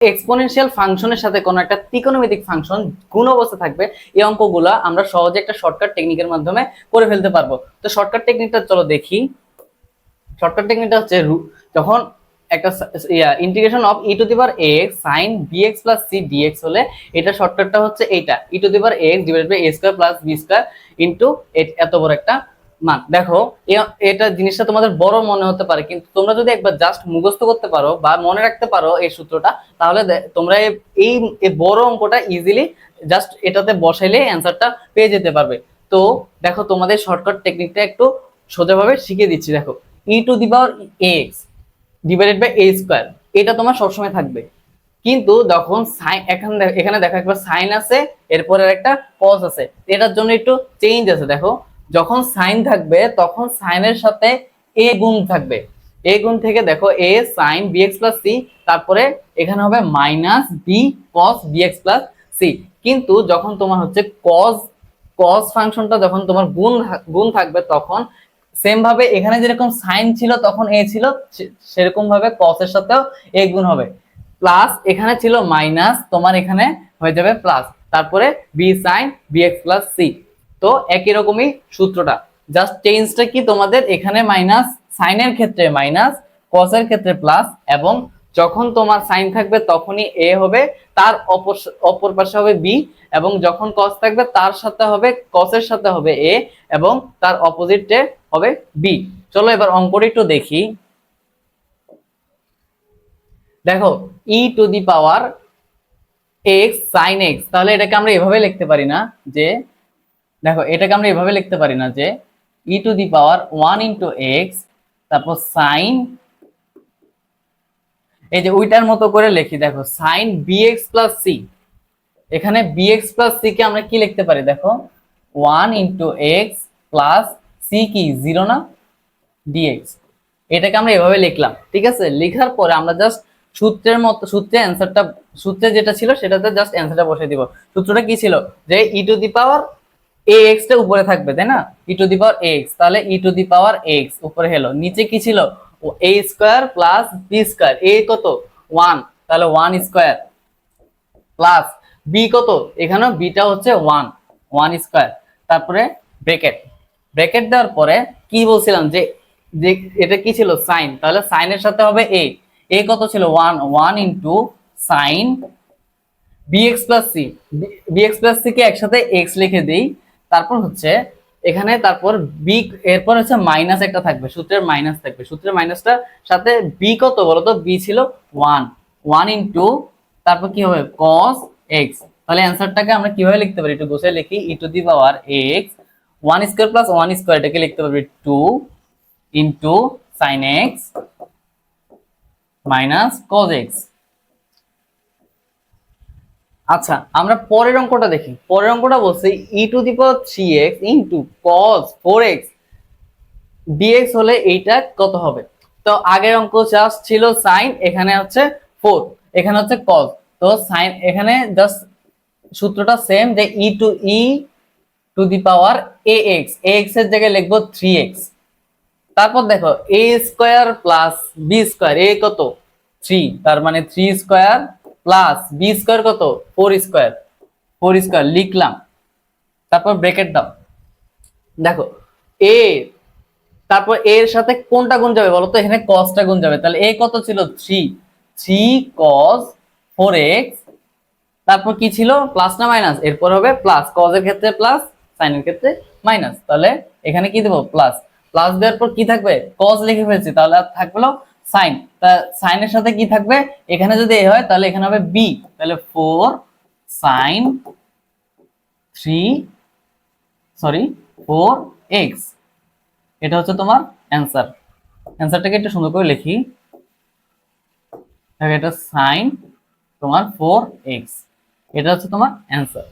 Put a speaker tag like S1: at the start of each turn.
S1: Exponential ফাংশনের সাথে কোনো একটা ত্রিকোণমিতিক ফাংশন গুণ অবস্থা থাকবে, এই অঙ্কগুলো আমরা সহজে একটা শর্টকাট টেকনিকের মাধ্যমে করে ফেলতে পারব। তো শর্টকাট টেকনিকটা চলো দেখি। শর্টকাট টেকনিকটা হচ্ছে যখন একটা integration of e to the power x sine bx plus c dx হলে এটা শর্টকাটটা হচ্ছে এইটা। E to the power x divided by a square plus b square into এত বড় একটা মান দেখো এটা জিনিসটা তোমাদের বড় মনে হতে পারে, কিন্তু তোমরা যদি একবার জাস্ট মুখস্থ করতে পারো বা মনে রাখতে পারো এই সূত্রটা, তাহলে তোমরা এই বড় অঙ্কটা ইজিলি জাস্ট এটাতে বসাইলে অ্যান্সারটা পেয়ে যেতে পারবে। তো, দেখো, তোমাদের শর্টকাট টেকনিকটা একটু সোজাভাবে শিখিয়ে দিচ্ছি, দেখো। E to the power x divided by a square এটা তোমার সবসময় থাকবে। কিন্তু যখন সাইন এখানে এখানে দেখো একবার সাইন আছে, এরপরে একটা কস আছে, এটার জন্য একটু চেঞ্জ আছে, দেখো। যখন সাইন থাকবে, তখন সাইনের সাথে এ গুণ থাকবে। এ গুণ থেকে দেখো a sine bx plus c তারপরে এখানে হবে minus b cos bx plus c কিন্তু যখন তোমার হচ্ছে কস কস ফাংশনটা যখন তোমার গুণ গুণ থাকবে, তখন সেম ভাবে এখানে যেরকম সাইন ছিল, তখন এ ছিল সেরকম ভাবে কস এর সাথেও এ গুণ হবে। প্লাস এখানে ছিল মাইনাস তোমার এখানে হয়ে যাবে প্লাস তারপরে b sine bx plus c তো একই রকমই সূত্রটা। জাস্ট চেঞ্জটা কি তোমাদের এখানে মাইনাস সাইনের ক্ষেত্রে মাইনাস কসের ক্ষেত্রে প্লাস এবং যখন তোমার সাইন থাকবে তখনই এ হবে, তার অপর অপর পাশে হবে বি এবং যখন কস থাকবে তার সাথে হবে কসের সাথে হবে এ এবং তার অপোজিটে হবে বি চলো এবার অঙ্কটা একটু দেখি। দেখো e to the power x sine x তাহলে এটাকে আমরা এভাবে লিখতে পারি না যে দেখো, এটাকে আমরা এভাবে লিখতে পারি না যে e to the power one into x তারপর সাইন এই যে ওইটার মতো করে লিখি, দেখো sine b x plus c এখানে বিএক্স প্লাস সি কে আমরা কি লিখতে পারি? দেখো one into x plus c কি? জিরো না? ডিএক্স এটাকে আমরা এভাবে লিখলাম, ঠিক আছে? লেখার পরে আমরা জাস্ট সূত্রের মতো, সূত্রে অ্যান্সারটা সূত্রে যেটা ছিল সেটাতে জাস্ট অ্যান্সারটা বসিয়ে দিব। সূত্রটা কি ছিল? যে e to the power a x টা উপরে থাকবে, তাই না? ই টু দি পাওয়ার এক্স তাহলে ই টু দি পাওয়ার এক্স উপরে হলো নিচে কি ছিল? A square plus b square a কত? ওয়ান তাহলে ওয়ান স্কোয়ার প্লাস বি কত? এখানে বিটা হচ্ছে ওয়ান ওয়ান স্কোয়ার তারপরে ব্রেকেট ব্রেকেট দেওয়ার পরে কি বলছিলাম যে এটা কি ছিল? সাইন তাহলে সাইনের সাথে হবে এ এ কত ছিল? One one into sine bx plus c bx plus c কে একসাথে এক্স লিখে দিই। তারপর হচ্ছে এখানে তারপর বি এরপর হচ্ছে মাইনাস একটা থাকবে, সূত্রের মাইনাস থাকবে। সূত্রের মাইনাসটার সাথে বি কত বলো তো? বি ছিল ওয়ান ওয়ান ইন্টু তারপর কি হবে? কস এক্স তাহলে অ্যান্সারটাকে আমরা কীভাবে লিখতে পারি? একটু বসে লিখি। E to the power x one square plus one square এটাকে লিখতে পারবি two into sine x minus cos x আচ্ছা আমরা পরের অঙ্কটা দেখি। পরের অঙ্কটা বলছে e to the power three x into cos four x dx হলে এইটা কত হবে? তো আগের অঙ্ক জাস্ট ছিল সাইন এখানে হচ্ছে ফোর এখানে হচ্ছে কজ তো সাইন এখানে জাস্ট সূত্রটা সেম যে e to e to the power a x a এক্সের জায়গায় লিখব থ্রি এক্স তারপর দেখো a square plus b square a কত? থ্রি তার মানে three square plus b square কত? ফোর স্কোয়ার ফোর স্কোয়ার লিখলাম। তারপর ব্রেকেট দাও। দেখো এ তারপর এর সাথে কোনটা গুণ যাবে বলো তো? এখানে কসটা গুণ যাবে। তাহলে এ কত ছিল? Three three cos four x তারপর কি ছিল? প্লাস না মাইনাস এরপর হবে প্লাস কজের ক্ষেত্রে প্লাস সাইনের ক্ষেত্রে মাইনাস তাহলে এখানে কি দেবো? প্লাস প্লাস দেওয়ার পর কি থাকবে? কজ লিখে ফেলছি। তাহলে আর থাকল সাইন। তা সাইনের সাথে কি থাকবে? এখানে যদি এ হয়, তাহলে এখানে হবে বি তাহলে four sine three sorry four x এটা হচ্ছে তোমার অ্যান্সার অ্যান্সারটাকে একটু সুন্দর করে লিখি। এটা সাইন তোমার ফোর এক্স এটা হচ্ছে তোমার অ্যান্সার